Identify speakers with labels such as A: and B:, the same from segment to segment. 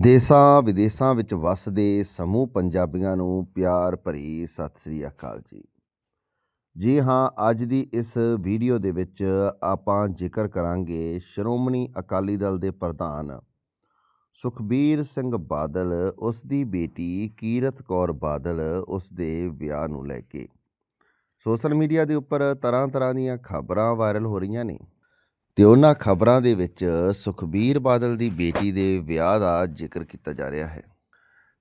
A: ਦੇਸਾਂ ਵਿਦੇਸਾਂ ਵਿੱਚ ਵੱਸਦੇ ਸਮੂਹ ਪੰਜਾਬੀਆਂ ਨੂੰ ਪਿਆਰ ਭਰੀ ਸਤਿ ਸ੍ਰੀ ਅਕਾਲ ਜੀ। ਜੀ ਹਾਂ, ਅੱਜ ਦੀ ਇਸ ਵੀਡੀਓ ਦੇ ਵਿੱਚ ਆਪਾਂ ਜ਼ਿਕਰ ਕਰਾਂਗੇ ਸ਼੍ਰੋਮਣੀ ਅਕਾਲੀ ਦਲ ਦੇ ਪ੍ਰਧਾਨ ਸੁਖਬੀਰ ਸਿੰਘ ਬਾਦਲ, ਉਸ ਦੀ ਬੇਟੀ ਕੀਰਤ ਕੌਰ ਬਾਦਲ, ਉਸ ਦੇ ਵਿਆਹ ਨੂੰ ਲੈ ਕੇ। ਸੋਸ਼ਲ ਮੀਡੀਆ ਦੇ ਉੱਪਰ ਤਰ੍ਹਾਂ ਤਰ੍ਹਾਂ ਦੀਆਂ ਖਬਰਾਂ ਵਾਇਰਲ ਹੋ ਰਹੀਆਂ ਨੇ। ਤੇ ਉਹਨਾਂ ਖਬਰਾਂ ਦੇ ਵਿੱਚ ਸੁਖਬੀਰ ਬਾਦਲ ਦੀ ਬੇਟੀ ਦੇ ਵਿਆਹ ਦਾ ਜ਼ਿਕਰ ਕੀਤਾ ਜਾ ਰਿਹਾ ਹੈ।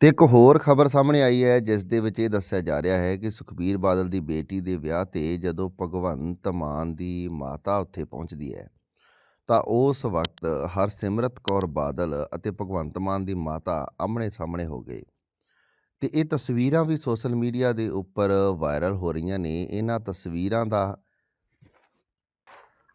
A: ਤੇ ਇੱਕ ਹੋਰ ਖਬਰ ਸਾਹਮਣੇ ਆਈ ਹੈ, ਜਿਸ ਦੇ ਵਿੱਚ ਇਹ ਦੱਸਿਆ ਜਾ ਰਿਹਾ ਹੈ ਕਿ ਸੁਖਬੀਰ ਬਾਦਲ ਦੀ ਬੇਟੀ ਦੇ ਵਿਆਹ ਤੇ ਜਦੋਂ ਭਗਵੰਤ ਮਾਨ ਦੀ ਮਾਤਾ ਉੱਥੇ ਪਹੁੰਚਦੀ ਹੈ, ਤਾਂ ਉਸ ਵਕਤ ਹਰਸਿਮਰਤ ਕੌਰ ਬਾਦਲ ਅਤੇ ਭਗਵੰਤ ਮਾਨ ਦੀ ਮਾਤਾ ਆਮਣੇ ਸਾਹਮਣੇ ਹੋ ਗਏ। ਤੇ ਇਹ ਤਸਵੀਰਾਂ ਵੀ ਸੋਸ਼ਲ ਮੀਡੀਆ ਦੇ ਉੱਪਰ ਵਾਇਰਲ ਹੋ ਰਹੀਆਂ ਨੇ। ਇਹਨਾਂ ਤਸਵੀਰਾਂ ਦਾ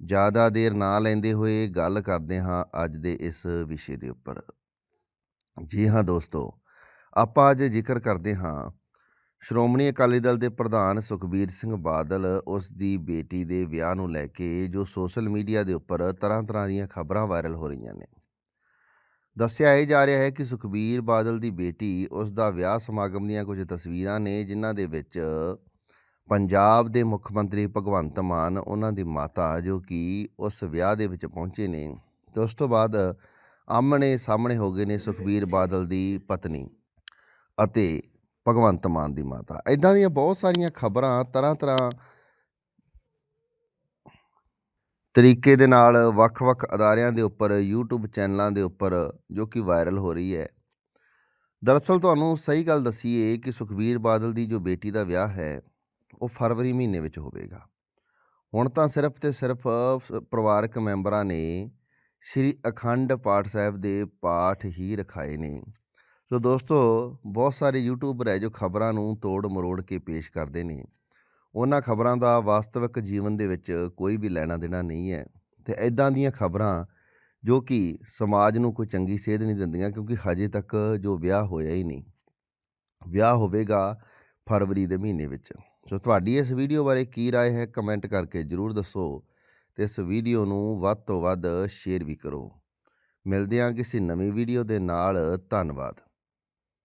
A: ਜ਼ਿਆਦਾ ਦੇਰ ਨਾ ਲੈਂਦੇ ਹੋਏ ਗੱਲ ਕਰਦੇ ਹਾਂ ਅੱਜ ਦੇ ਇਸ ਵਿਸ਼ੇ ਦੇ ਉੱਪਰ। ਜੀ ਹਾਂ ਦੋਸਤੋ, ਆਪਾਂ ਅੱਜ ਜ਼ਿਕਰ ਕਰਦੇ ਹਾਂ ਸ਼੍ਰੋਮਣੀ ਅਕਾਲੀ ਦਲ ਦੇ ਪ੍ਰਧਾਨ ਸੁਖਬੀਰ ਸਿੰਘ ਬਾਦਲ ਉਸ ਦੀ ਬੇਟੀ ਦੇ ਵਿਆਹ ਨੂੰ ਲੈ ਕੇ ਜੋ ਸੋਸ਼ਲ ਮੀਡੀਆ ਦੇ ਉੱਪਰ ਤਰ੍ਹਾਂ ਤਰ੍ਹਾਂ ਦੀਆਂ ਖਬਰਾਂ ਵਾਇਰਲ ਹੋ ਰਹੀਆਂ ਨੇ। ਦੱਸਿਆ ਇਹ ਜਾ ਰਿਹਾ ਹੈ ਕਿ ਸੁਖਬੀਰ ਬਾਦਲ ਦੀ ਬੇਟੀ ਉਸ ਦਾ ਵਿਆਹ ਸਮਾਗਮ ਦੀਆਂ ਕੁਝ ਤਸਵੀਰਾਂ ਨੇ, ਜਿਨ੍ਹਾਂ ਦੇ ਵਿੱਚ ਪੰਜਾਬ ਦੇ ਮੁੱਖ ਮੰਤਰੀ ਭਗਵੰਤ ਮਾਨ, ਉਹਨਾਂ ਦੀ ਮਾਤਾ ਜੋ ਕਿ ਉਸ ਵਿਆਹ ਦੇ ਵਿੱਚ ਪਹੁੰਚੇ ਨੇ ਤੇ ਉਸ ਤੋਂ ਬਾਅਦ ਆਮਣੇ ਸਾਹਮਣੇ ਹੋ ਗਏ ਨੇ ਸੁਖਬੀਰ ਬਾਦਲ ਦੀ ਪਤਨੀ ਅਤੇ ਭਗਵੰਤ ਮਾਨ ਦੀ ਮਾਤਾ। ਇਦਾਂ ਦੀਆਂ ਬਹੁਤ ਸਾਰੀਆਂ ਖਬਰਾਂ ਤਰ੍ਹਾਂ ਤਰ੍ਹਾਂ ਤਰੀਕੇ ਦੇ ਨਾਲ ਵੱਖ-ਵੱਖ ਅਦਾਰਿਆਂ ਦੇ ਉੱਪਰ, YouTube ਚੈਨਲਾਂ ਦੇ ਉੱਪਰ ਜੋ ਕਿ ਵਾਇਰਲ ਹੋ ਰਹੀ ਹੈ। ਦਰਅਸਲ ਤੁਹਾਨੂੰ ਸਹੀ ਗੱਲ ਦਸੀਏ ਕਿ ਸੁਖਬੀਰ ਬਾਦਲ ਦੀ ਜੋ ਬੇਟੀ ਦਾ ਵਿਆਹ ਹੈ ਉਹ ਫਰਵਰੀ ਮਹੀਨੇ ਵਿੱਚ ਹੋਵੇਗਾ। ਹੁਣ ਤਾਂ ਸਿਰਫ ਤੇ ਸਿਰਫ ਸ- ਪਰਿਵਾਰਕ ਮੈਂਬਰਾਂ ਨੇ ਸ੍ਰੀ ਅਖੰਡ ਪਾਠ ਸਾਹਿਬ ਦੇ ਪਾਠ ਹੀ ਰਖਾਏ ਨੇ। ਸੋ ਦੋਸਤੋ, ਬਹੁਤ ਸਾਰੇ ਯੂਟਿਊਬਰ ਹੈ ਜੋ ਖਬਰਾਂ ਨੂੰ ਤੋੜ ਮਰੋੜ ਕੇ ਪੇਸ਼ ਕਰਦੇ ਨੇ। ਉਹਨਾਂ ਖਬਰਾਂ ਦਾ ਵਾਸਤਵਿਕ ਜੀਵਨ ਦੇ ਵਿੱਚ ਕੋਈ ਵੀ ਲੈਣਾ ਦੇਣਾ ਨਹੀਂ ਹੈ। ਤੇ ਐਦਾਂ ਦੀਆਂ ਖਬਰਾਂ ਜੋ ਕਿ ਸਮਾਜ ਨੂੰ ਕੋਈ ਚੰਗੀ ਸੇਧ ਨਹੀਂ ਦਿੰਦੀਆਂ ਕਿਉਂਕਿ ਹਜੇ ਤੱਕ ਜੋ ਵਿਆਹ ਹੋਇਆ ਹੀ ਨਹੀਂ। ਵਿਆਹ ਹੋਵੇਗਾ ਫਰਵਰੀ ਦੇ ਮਹੀਨੇ ਵਿੱਚ। ਸੋ ਤੁਹਾਡੀ ਇਸ ਵੀਡੀਓ ਬਾਰੇ ਕੀ رائے ਹੈ ਕਮੈਂਟ ਕਰਕੇ ਜਰੂਰ ਦੱਸੋ ਤੇ ਇਸ ਵੀਡੀਓ ਨੂੰ ਵੱਧ ਤੋਂ ਵੱਧ ਸ਼ੇਅਰ ਵੀ ਕਰੋ ਮਿਲਦੇ ਹਾਂ ਕਿਸੇ ਨਵੀਂ ਵੀਡੀਓ ਦੇ ਨਾਲ ਧੰਨਵਾਦ